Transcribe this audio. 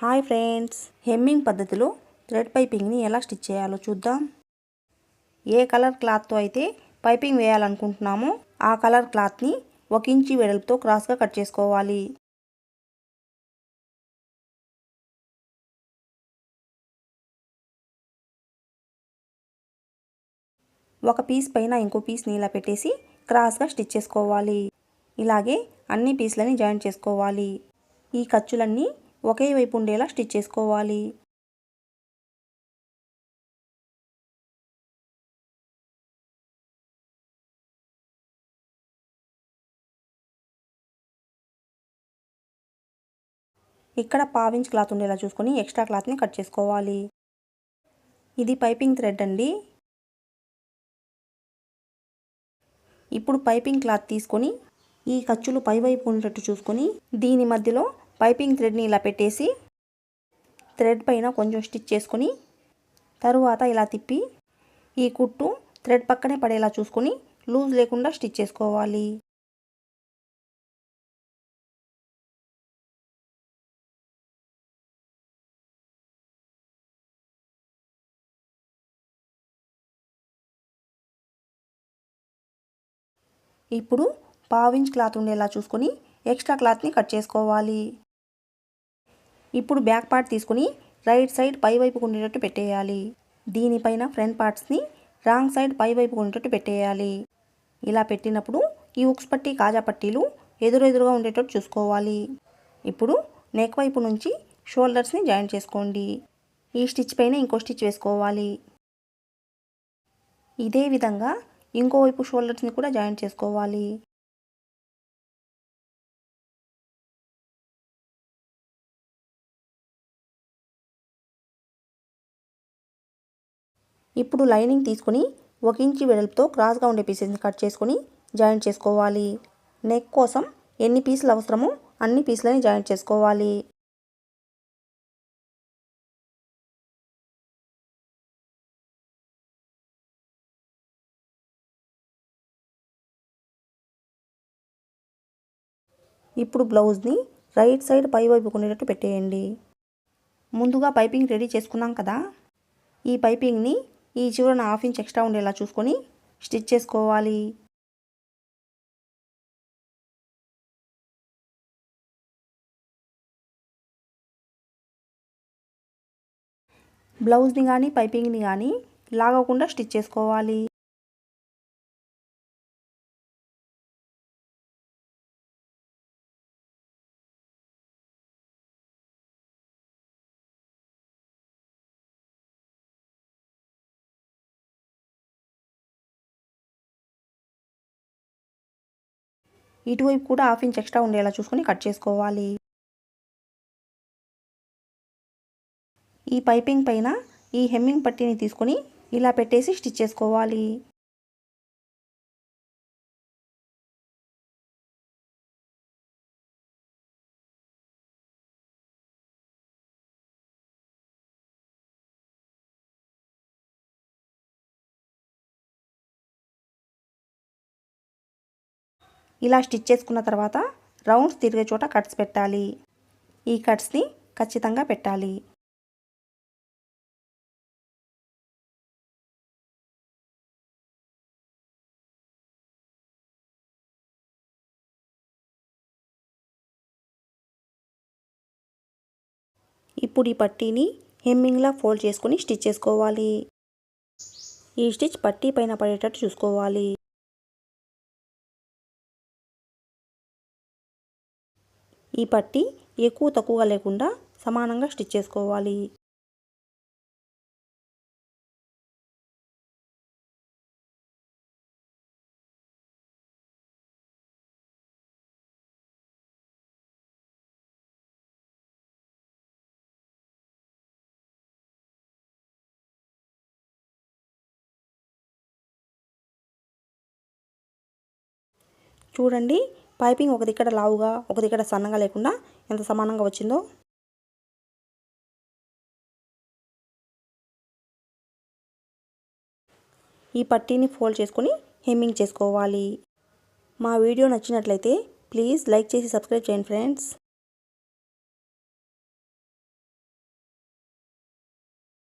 Hi friends. Hemming పద్ధతిలో thread పైపింగ్ని ఎలా స్టిచ్ చేయాలో చూద్దాం. ఏ కలర్ క్లాత్తో అయితే పైపింగ్ వేయాలనుకుంటున్నామో ఆ కలర్ క్లాత్ని ఒక ఇంచి వెడల్పుతో క్రాస్గా కట్ చేసుకోవాలి. ఒక పీస్ పైన ఇంకో పీస్ని ఇలా పెట్టేసి క్రాస్గా స్టిచ్ చేసుకోవాలి. ఇలాగే అన్ని పీస్లని జాయిన్ చేసుకోవాలి. ఈ ఖర్చులన్నీ ఒకే వైపు ఉండేలా స్టిచ్ చేసుకోవాలి. ఇక్కడ పావించ్ క్లాత్ ఉండేలా చూసుకొని ఎక్స్ట్రా క్లాత్ని కట్ చేసుకోవాలి. ఇది పైపింగ్ థ్రెడ్ అండి. ఇప్పుడు పైపింగ్ క్లాత్ తీసుకొని ఈ ఖర్చులు పైవైపు ఉండేటట్టు చూసుకొని దీని మధ్యలో పైపింగ్ థ్రెడ్ని ఇలా పెట్టేసి థ్రెడ్ పైన కొంచెం స్టిచ్ చేసుకొని తరువాత ఇలా తిప్పి ఈ కుట్టు థ్రెడ్ పక్కనే పడేలా చూసుకొని లూజ్ లేకుండా స్టిచ్ చేసుకోవాలి. ఇప్పుడు పావించ్ క్లాత్ ఉండేలా చూసుకొని ఎక్స్ట్రా క్లాత్ని కట్ చేసుకోవాలి. ఇప్పుడు బ్యాక్ పార్ట్ తీసుకుని రైట్ సైడ్ పై వైపుకు ఉండేటట్టు పెట్టేయాలి. దీనిపైన ఫ్రంట్ పార్ట్స్ని రాంగ్ సైడ్ పై వైపుకు ఉండేటట్టు పెట్టేయాలి. ఇలా పెట్టినప్పుడు ఈ ఉక్స్ పట్టి కాజా పట్టీలు ఎదురెదురుగా ఉండేటట్టు చూసుకోవాలి. ఇప్పుడు నెక్ వైపు నుంచి షోల్డర్స్ని జాయిన్ చేసుకోండి. ఈ స్టిచ్ పైన ఇంకో స్టిచ్ వేసుకోవాలి. ఇదే విధంగా ఇంకోవైపు షోల్డర్స్ని కూడా జాయిన్ చేసుకోవాలి. ఇప్పుడు లైనింగ్ తీసుకుని ఒక ఇంచి వెడల్పుతో క్రాస్గా ఉండే పీసెస్ని కట్ చేసుకొని జాయింట్ చేసుకోవాలి. నెక్ కోసం ఎన్ని పీసులు అవసరమో అన్ని పీసులని జాయింట్ చేసుకోవాలి. ఇప్పుడు బ్లౌజ్ని రైట్ సైడ్ పై వైపు కొనేటట్టు పెట్టేయండి. ముందుగా పైపింగ్ రెడీ చేసుకున్నాం కదా? ఈ పైపింగ్ని ఈ చివరన హాఫ్ ఇంచ్ ఎక్స్ట్రా ఉండేలా చూసుకొని స్టిచ్ చేసుకోవాలి. బ్లౌజ్ని కానీ పైపింగ్ని కానీ లాగకుండా స్టిచ్ చేసుకోవాలి. ఇటువైపు కూడా హాఫ్ ఇంచ్ ఎక్స్ట్రా ఉండేలా చూసుకొని కట్ చేసుకోవాలి. ఈ పైపింగ్ పైన ఈ హెమ్మింగ్ పట్టీని తీసుకొని ఇలా పెట్టేసి స్టిచ్ చేసుకోవాలి. ఇలా స్టిచ్ చేసుకున్న తర్వాత రౌండ్స్ తిరిగే చోట కట్స్ పెట్టాలి. ఈ కట్స్ని ఖచ్చితంగా పెట్టాలి. ఇప్పుడు ఈ పట్టీని హెమ్మింగ్లా ఫోల్డ్ చేసుకుని స్టిచ్ చేసుకోవాలి. ఈ స్టిచ్ పట్టీ పైన పడేటట్టు చూసుకోవాలి. ఈ పట్టి ఎక్కువ తక్కువగా లేకుండా సమానంగా స్టిచ్ చేసుకోవాలి. చూడండి పైపింగ్ ఒక దిక్కడ లావుగా ఒక దిక్కడ సన్నగా లేకుండా ఎంత సమానంగా వచ్చిందో. ఈ పట్టీని ఫోల్డ్ చేసుకొని హెమ్మింగ్ చేసుకోవాలి. మా వీడియో నచ్చినట్లయితే ప్లీజ్ లైక్ చేసి సబ్స్క్రైబ్ చేయండి ఫ్రెండ్స్.